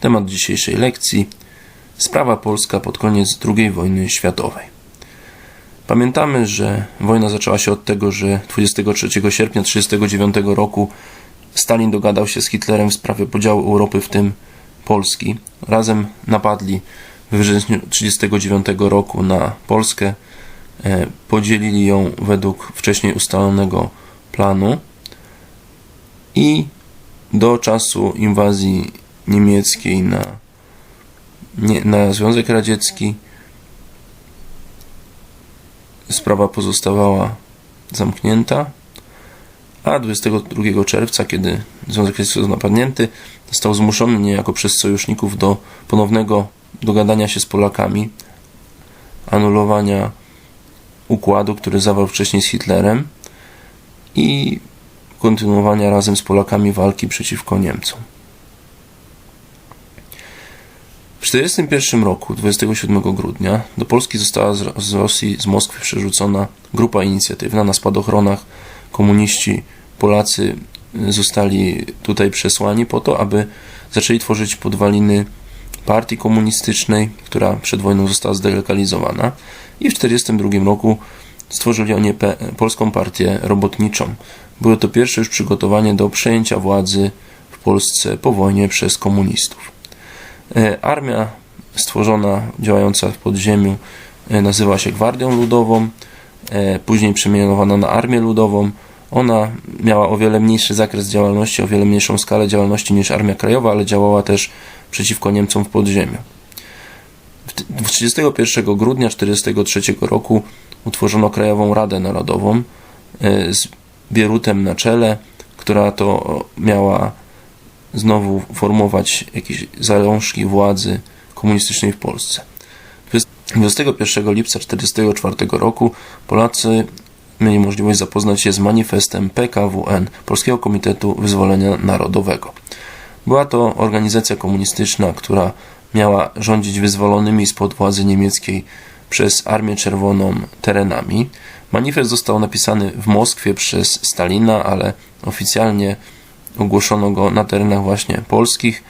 Temat dzisiejszej lekcji sprawa polska pod koniec II wojny światowej. Pamiętamy, że wojna zaczęła się od tego, że 23 sierpnia 1939 roku Stalin dogadał się z Hitlerem w sprawie podziału Europy, w tym Polski. Razem napadli we wrześniu 1939 roku na Polskę, e, podzielili ją według wcześniej ustalonego planu i do czasu inwazji niemieckiej na, nie, na Związek Radziecki sprawa pozostawała zamknięta, a 22 czerwca, kiedy Związek Radziecki został napadnięty, został zmuszony niejako przez sojuszników do ponownego dogadania się z Polakami, anulowania układu, który zawarł wcześniej z Hitlerem i kontynuowania razem z Polakami walki przeciwko Niemcom. W 1941 roku, 27 grudnia, do Polski została z Rosji, z Moskwy przerzucona grupa inicjatywna. Na spadochronach komuniści Polacy zostali tutaj przesłani po to, aby zaczęli tworzyć podwaliny partii komunistycznej, która przed wojną została zdelokalizowana i w 1942 roku stworzyli oni Polską Partię Robotniczą. Było to pierwsze już przygotowanie do przejęcia władzy w Polsce po wojnie przez komunistów. E, armia stworzona, działająca w podziemiu, e, nazywa się Gwardią Ludową, e, później przemianowana na Armię Ludową. Ona miała o wiele mniejszy zakres działalności, o wiele mniejszą skalę działalności niż Armia Krajowa, ale działała też przeciwko Niemcom w podziemiu. 31 grudnia 1943 roku utworzono Krajową Radę Narodową z Bierutem na czele, która to miała znowu formować jakieś zalążki władzy komunistycznej w Polsce. 21 lipca 1944 roku Polacy mieli możliwość zapoznać się z manifestem PKWN, Polskiego Komitetu Wyzwolenia Narodowego. Była to organizacja komunistyczna, która miała rządzić wyzwolonymi spod władzy niemieckiej przez Armię Czerwoną terenami. Manifest został napisany w Moskwie przez Stalina, ale oficjalnie ogłoszono go na terenach właśnie polskich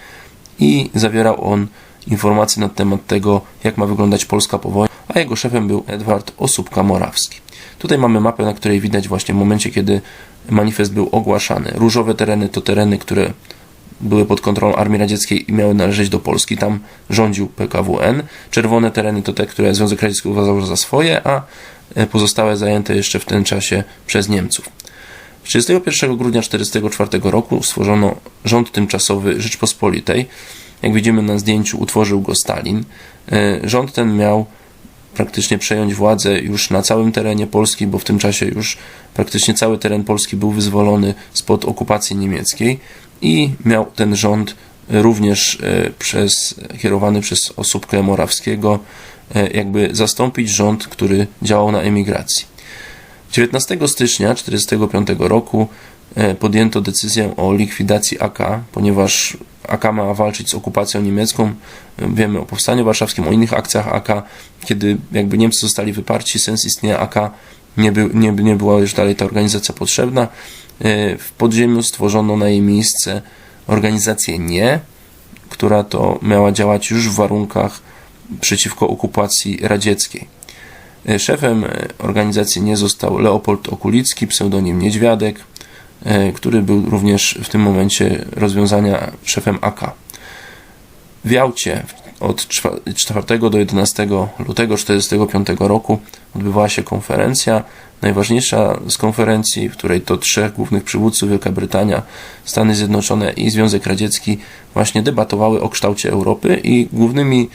i zawierał on informacje na temat tego, jak ma wyglądać Polska po wojnie, a jego szefem był Edward Osóbka-Morawski. Tutaj mamy mapę, na której widać właśnie w momencie, kiedy manifest był ogłaszany. Różowe tereny to tereny, które były pod kontrolą Armii Radzieckiej i miały należeć do Polski. Tam rządził PKWN. Czerwone tereny to te, które Związek Radziecki uważał za swoje, a pozostałe zajęte jeszcze w tym czasie przez Niemców. 31 grudnia 1944 roku stworzono rząd tymczasowy Rzeczpospolitej. Jak widzimy na zdjęciu, utworzył go Stalin. E, rząd ten miał praktycznie przejąć władzę już na całym terenie Polski, bo w tym czasie już praktycznie cały teren Polski był wyzwolony spod okupacji niemieckiej i miał ten rząd również e, przez, kierowany przez Osóbkę Morawskiego, e, jakby zastąpić rząd, który działał na emigracji. 19 stycznia 1945 roku e, podjęto decyzję o likwidacji AK, ponieważ AK ma walczyć z okupacją niemiecką. Wiemy o Powstaniu Warszawskim, o innych akcjach AK. Kiedy jakby Niemcy zostali wyparci, sens istnienia AK nie, by, nie, nie była już dalej ta organizacja potrzebna. E, w podziemiu stworzono na jej miejsce organizację NIE, która to miała działać już w warunkach przeciwko okupacji radzieckiej. E, szefem e, organizacji nie został Leopold Okulicki, pseudonim Niedźwiadek, e, który był również w tym momencie rozwiązania szefem AK. W Jałcie od 4 do 11 lutego 1945 roku odbywała się konferencja. Najważniejsza z konferencji, w której to trzech głównych przywódców Wielka Brytania, Stany Zjednoczone i Związek Radziecki właśnie debatowały o kształcie Europy i głównymi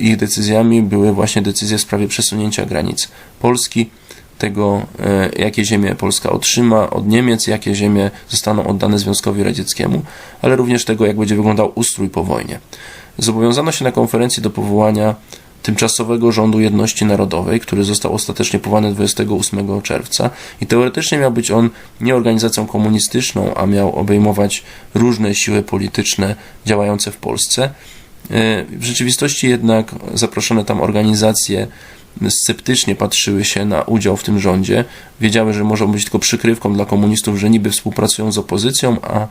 ich decyzjami były właśnie decyzje w sprawie przesunięcia granic Polski, tego, e, jakie ziemie Polska otrzyma od Niemiec, jakie ziemie zostaną oddane Związkowi Radzieckiemu, ale również tego, jak będzie wyglądał ustrój po wojnie. Zobowiązano się na konferencji do powołania tymczasowego rządu jedności narodowej, który został ostatecznie powołany 28 czerwca i teoretycznie miał być on nie organizacją komunistyczną, a miał obejmować różne siły polityczne działające w Polsce. E, w rzeczywistości jednak zaproszone tam organizacje sceptycznie patrzyły się na udział w tym rządzie. Wiedziały, że może być tylko przykrywką dla komunistów, że niby współpracują z opozycją, a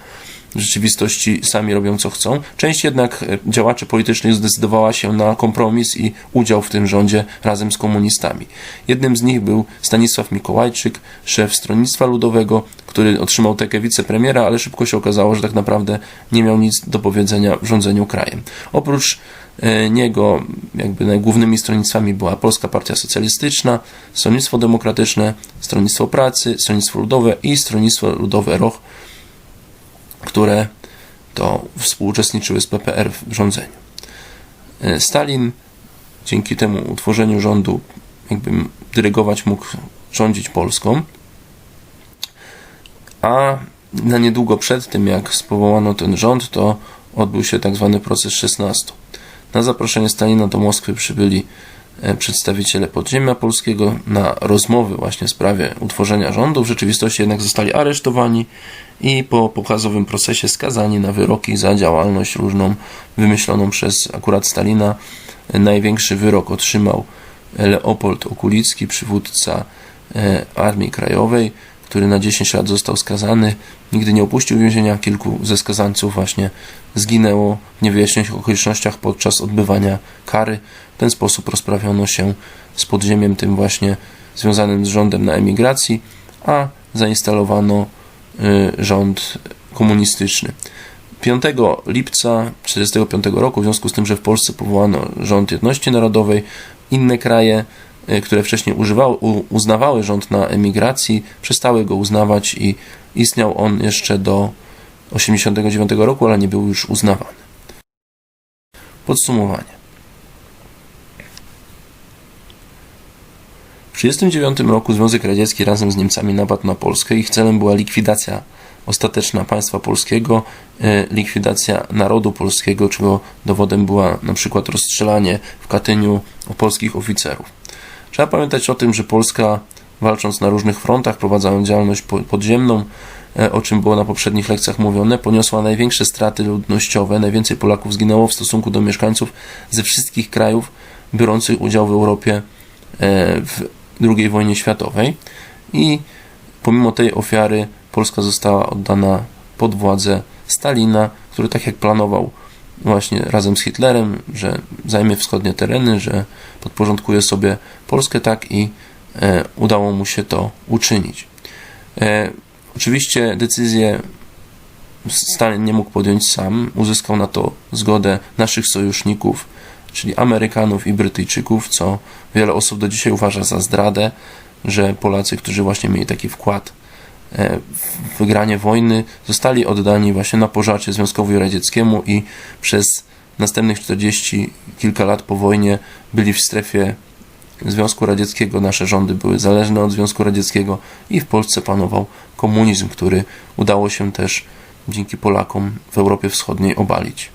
w rzeczywistości sami robią co chcą. Część jednak e, działaczy politycznych zdecydowała się na kompromis i udział w tym rządzie razem z komunistami. Jednym z nich był Stanisław Mikołajczyk, szef Stronnictwa Ludowego, który otrzymał tekę wicepremiera, ale szybko się okazało, że tak naprawdę nie miał nic do powiedzenia w rządzeniu krajem. Oprócz niego jakby najgłównymi stronnictwami była Polska Partia Socjalistyczna, Stronnictwo Demokratyczne, Stronnictwo Pracy, Stronnictwo Ludowe i Stronnictwo Ludowe Roch, które to współuczestniczyły z PPR w rządzeniu. E, Stalin dzięki temu utworzeniu rządu jakby dyrygować mógł rządzić Polską, a na niedługo przed tym, jak spowołano ten rząd, to odbył się tak zwany proces 16. Na zaproszenie Stalina do Moskwy przybyli e, przedstawiciele podziemia polskiego na rozmowy właśnie w sprawie utworzenia rządu. W rzeczywistości jednak zostali aresztowani i po pokazowym procesie skazani na wyroki za działalność różną wymyśloną przez akurat Stalina. Największy wyrok otrzymał Leopold Okulicki, przywódca e, Armii Krajowej, który na 10 lat został skazany. Nigdy nie opuścił więzienia. Kilku ze skazańców właśnie zginęło w niewyjaśnionych okolicznościach podczas odbywania kary. W ten sposób rozprawiono się z podziemiem tym właśnie związanym z rządem na emigracji, a zainstalowano y, rząd komunistyczny. 5 lipca 1945 roku, w związku z tym, że w Polsce powołano rząd jedności narodowej, inne kraje, które wcześniej uznawały rząd na emigracji, przestały go uznawać i istniał on jeszcze do 1989 roku, ale nie był już uznawany. Podsumowanie. W 1939 roku Związek Radziecki razem z Niemcami napadł na Polskę. Ich celem była likwidacja ostateczna państwa polskiego, e, likwidacja narodu polskiego, czego dowodem była na przykład rozstrzelanie w Katyniu polskich oficerów. Trzeba pamiętać o tym, że Polska walcząc na różnych frontach, prowadząc działalność po- podziemną, e, o czym było na poprzednich lekcjach mówione, poniosła największe straty ludnościowe. Najwięcej Polaków zginęło w stosunku do mieszkańców ze wszystkich krajów biorących udział w Europie e, w II wojnie światowej. I pomimo tej ofiary Polska została oddana pod władzę Stalina, który tak jak planował właśnie razem z Hitlerem, że zajmie wschodnie tereny, że podporządkuje sobie Polskę, tak i e, udało mu się to uczynić. E, oczywiście decyzję Stalin nie mógł podjąć sam, uzyskał na to zgodę naszych sojuszników, czyli Amerykanów i Brytyjczyków, co wiele osób do dzisiaj uważa za zdradę, że Polacy, którzy właśnie mieli taki wkład wygranie wojny, zostali oddani właśnie na pożarcie Związkowi Radzieckiemu i przez następnych 40 kilka lat po wojnie byli w strefie Związku Radzieckiego, nasze rządy były zależne od Związku Radzieckiego i w Polsce panował komunizm, który udało się też dzięki Polakom w Europie Wschodniej obalić.